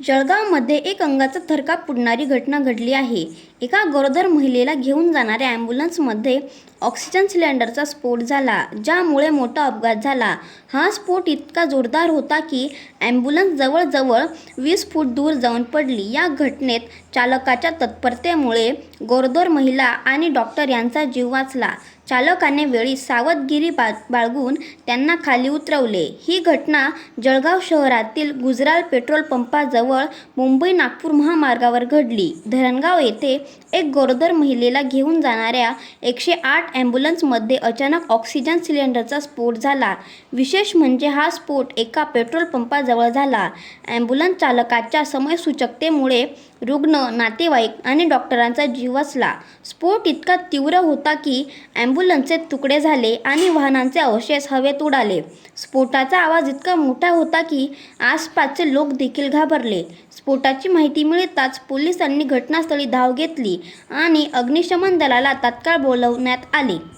जळगावमध्ये एक अंगाचा थरकाप पुडणारी घटना घडली आहे. एका गरोदर महिलेला घेऊन जाणाऱ्या ॲम्ब्युलन्समध्ये ऑक्सिजन सिलेंडरचा स्फोट झाला ज्यामुळे मोठा अपघात झाला. हा स्फोट इतका जोरदार होता की ॲम्ब्युलन्स जवळजवळ वीस फूट दूर जाऊन पडली. या घटनेत चालकाच्या तत्परतेमुळे गरोदर महिला आणि डॉक्टर यांचा जीव वाचला. चालकाने वेळी सावधगिरी बा बाळगून त्यांना खाली उतरवले. ही घटना जळगाव शहरातील गुजराल पेट्रोल पंपाजवळ मुंबई नागपूर महामार्गावर घडली. धरणगाव येथे एक गरोदर महिलेला घेऊन जाणाऱ्या एकशे आठ ॲम्ब्युलन्समध्ये अचानक ऑक्सिजन सिलेंडरचा स्फोट झाला. विशेष म्हणजे हा स्फोट एका पेट्रोल पंपाजवळ झाला. ॲम्ब्युलन्स चालकाच्या समयसूचकतेमुळे रुग्ण नातेवाईक आणि डॉक्टरांचा जीव वाचला स्फोट इतका तीव्र होता की ॲम्ब्युलन्सचे तुकडे झाले आणि वाहनांचे अवशेष हवेत उडाले. स्फोटाचा आवाज इतका मोठा होता की आसपासचे लोक देखील घाबरले. स्फोटाची माहिती मिळताच पोलिसांनी घटनास्थळी धाव घेतली आणि अग्निशमन दलाला तात्काळ बोलवण्यात आले.